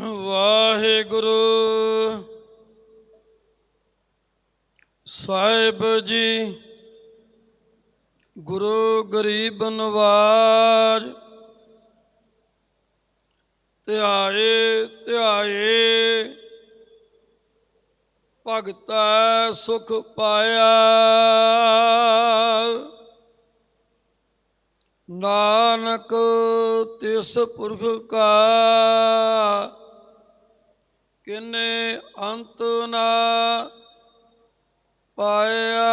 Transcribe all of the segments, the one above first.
ਵਾਹਿਗੁਰੂ। ਸਾਹਿਬ ਜੀ, ਗੁਰੂ ਗਰੀਬ ਨਵਾਜ, ਧਿਆਏ ਧਿਆਏ। ਭਗਤਾ ਸੁਖ ਪਾਇਆ। ਨਾਨਕ ਤਿਸ ਪੁਰਖ ਕਾ ਕਿਨੇ ਅੰਤ ਨਾ ਪਾਇਆ?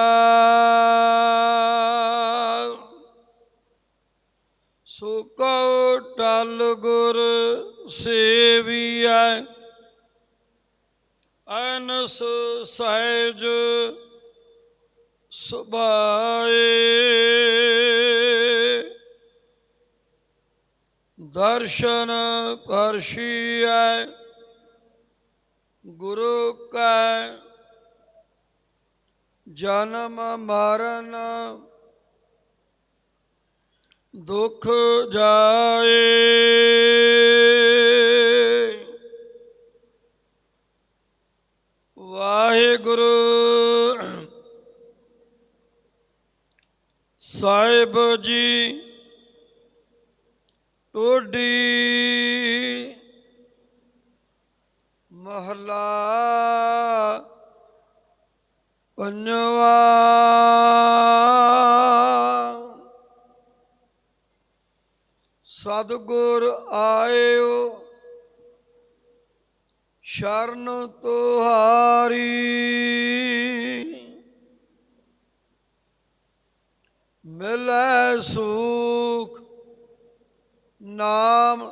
ਸੋ ਕਉ ਟਲ ਗੁਰ ਸੇਵੀਐ ਅਨਸ ਸਹਿਜ ਸੁਭਾਏ। ਦਰਸ਼ਨ ਪਰਸ਼ੀਐ ਗੁਰੂ ਕੈ ਜਨਮ ਮਰਨ ਦੁਖ ਜਾਏ। ਵਾਹਿਗੁਰੂ ਸਾਹਿਬ ਜੀ ਟੋਡੀ ਮਹਲਾ ਪੰਜਵਾ। ਸਤਿਗੁਰ ਆਇਓ ਸ਼ਰਨ ਤੁਹਾਰੀ। ਮਿਲੈ ਸੁਖ ਨਾਮ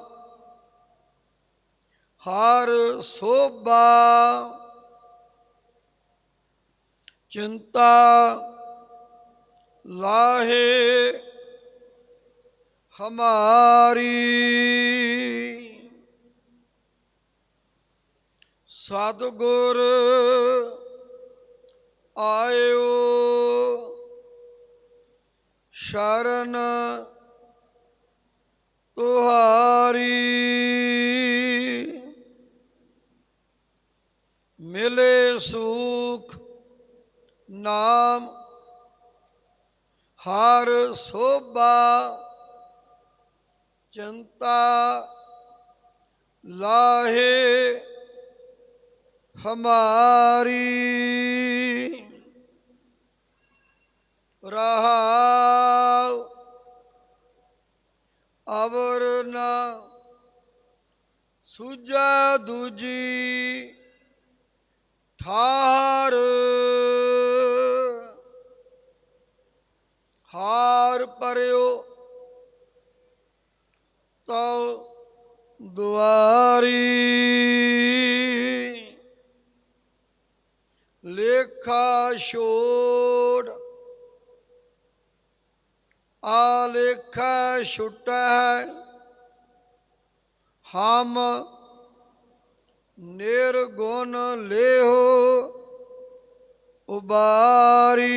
ਹਰ ਸੋਭਾ ਚਿੰਤਾ ਲਾਹੇ ਹਮਾਰੀ। ਸਤਿਗੁਰ ਆਇਓ ਸ਼ਰਨ ਮਿਲੇ ਸੁਖ ਨਾਮ ਹਰ ਸੋਭਾ ਚੰਤਾ ਲਾਹੇ ਹਮਾਰੀ ਰਹਾਉ ਅਵਰ ਨਾ ਸੁਜਾ ਹਾਰ ਪਰਿਓ ਤਉ ਦੁਆਰੀ। ਲੇਖਾ ਛੋੜ ਆ ਲੇਖਾ ਛੁਟੈ ਹਮ ਨਿਰਗੁਣ ਲੇਹੋ ਉਬਾਰੀ।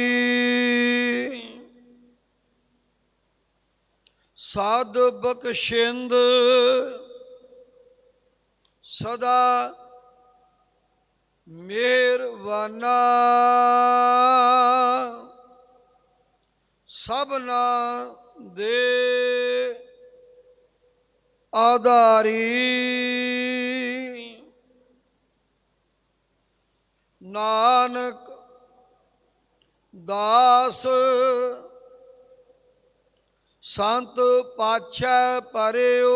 ਸਾਧ ਬਖਸ਼ਿੰਦ। ਸਦਾ ਮਿਹਰਬਾਨਾ। ਸਭਨਾ ਦੇ ਆਧਾਰੀ। ਨਾਨਕ ਦਾਸ ਸੰਤ ਪਾਛੈ ਪਰਿਓ।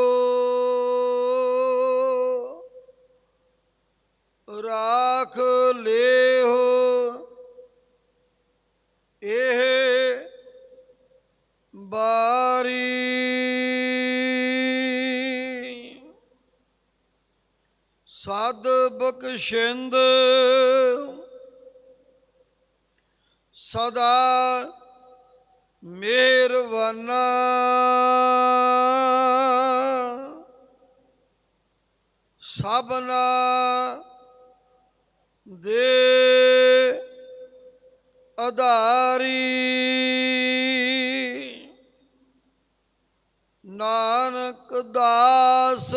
ਰਾਖ ਲੇਹੋ। ਇਹ ਬਾਰੀ। ਸਦ ਬਖਸ਼ਿੰਦ। ਸਦਾ ਮਿਹਰਬਾਨਾ। ਸਭਨਾ ਦੇ ਆਧਾਰੀ ਨਾਨਕ ਦਾਸ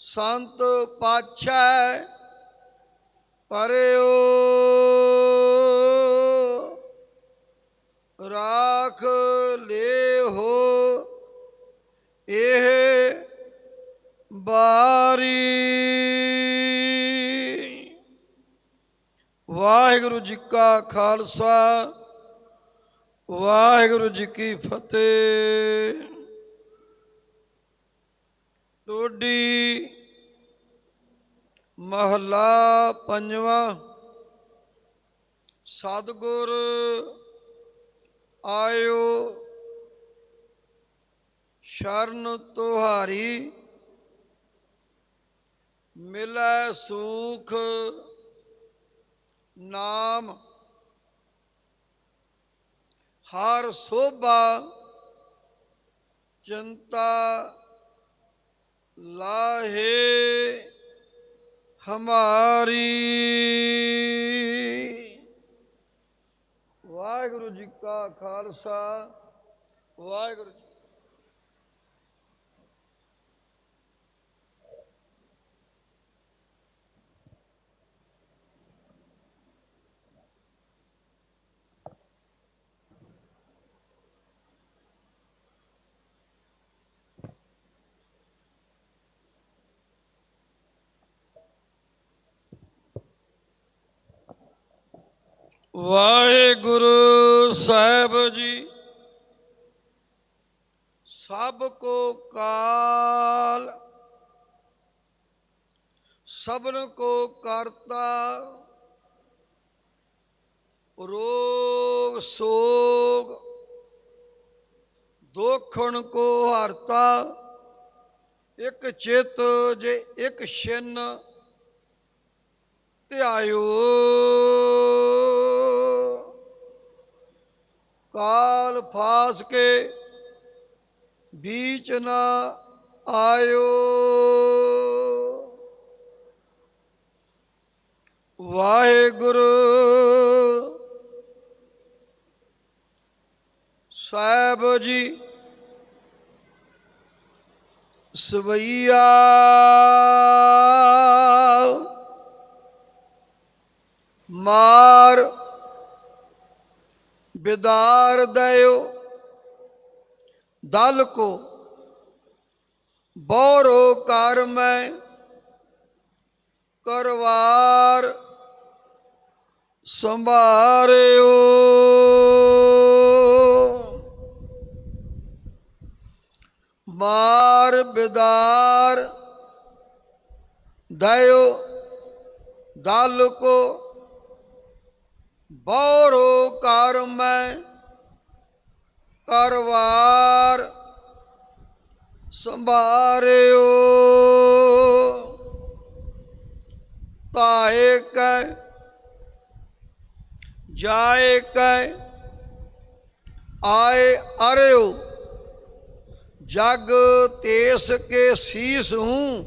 ਸੰਤ ਪਾਛੈ ਪਰਿਓ ਜੀ ਖਾਲਸਾ, ਵਾਹਿਗੁਰੂ ਜੀ ਕੀ ਫਤਿਹ। ਟੋਡੀ ਮਹਲਾ ਪੰਜਵਾਂ, ਸਤਿਗੁਰ ਆਇਓ, ਸ਼ਰਨ ਤੁਹਾਰੀ, ਮਿਲੈ ਸੁਖ ਨਾਮ। ਹਰ ਸੋਭਾ ਚਿੰਤਾ ਲਾਹੇ ਹਮਾਰੀ। ਵਾਹਿਗੁਰੂ ਜੀ ਕਾ ਖਾਲਸਾ ਵਾਹਿਗੁਰੂ ਵਾਹਿਗੁਰੂ ਸਾਹਿਬ ਜੀ, ਸਭ ਕੋ ਕਾਲ, ਸਭਨ ਕੋ ਕਰਤਾ, ਰੋਗ ਸੋਗ, ਦੋਖਣ ਕੋ ਹਰਤਾ, ਇੱਕ ਚਿਤ ਜੇ ਇੱਕ ਛਿਨ, ਧਿਆਇਓ। ਕਾਲ ਫਾਸ ਕੇ बीच न आयो ਵਾਹਿਗੁਰੂ ਸਾਹਿਬ ਜੀ ਸਵਈਆ ਮਾਰ बेदार दयो दल को बौरो कर मैं करवार संभारो मार बेदार दयो दल को ਬੋਰੋ ਕਰ ਮੈਂ ਕਰਵਾਰ ਸੰਭਾਰਿਓ ਤਾਏ ਕੈ ਜਾਏ ਕੈ ਆਏ ਅਰਿਓ ਜਗ ਤੇਸ ਕੇ ਸੀਸ ਹੂੰ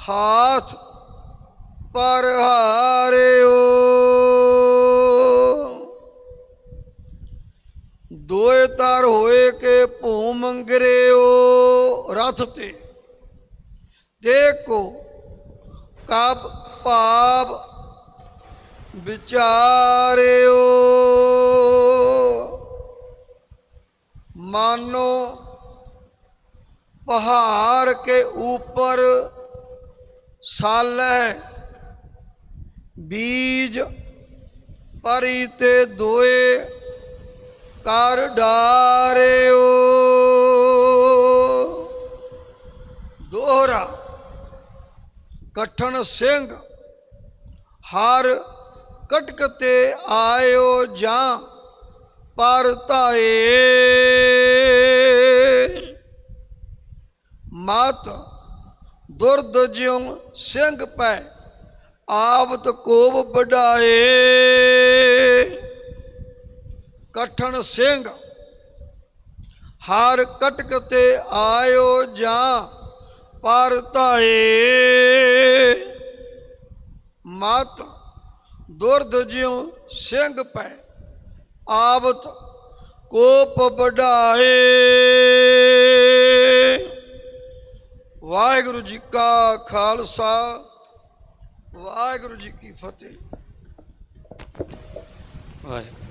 ਹਾਥ ਪਰ ਹਾਰਿਓ ਮੰਗਰਿਓ ਰਥ ਤੇ ਦੇਖੋ ਕਬ ਭਾਵ ਵਿਚਾਰਿਓ ਮਾਨੋ पहाड़ के ऊपर सालै बीज परिते दोए कर डारियो दोहरा ਕਠਣ ਸਿੰਘ, ਹਰ ਕਟਕ ਤੇ ਆਇਓ ਜਾਂ ਪਰਤਾਏ ਮਤ ਦੁਰਦ ਜਿਉ ਸਿੰਘ ਪੈ ਆਵਤ ਕੋਬ ਵਡਾਏ। ਕਠਨ ਸਿੰਘ, ਹਰ ਕਟਕ ਤੇ ਆਇਓ ਜਾਂ ਪਰ ਮਤ ਦੁਰਦ ਜਿਉ ਸਿੰਘ ਪੈ, ਆਵਤ ਕੋਪ ਵਡਾਏ ਵਾਹਿਗੁਰੂ ਜੀ ਕਾ ਖਾਲਸਾ, ਵਾਹਿਗੁਰੂ ਜੀ ਕੀ ਫਤਿਹ। ਵਾਹਿਗੁਰੂ।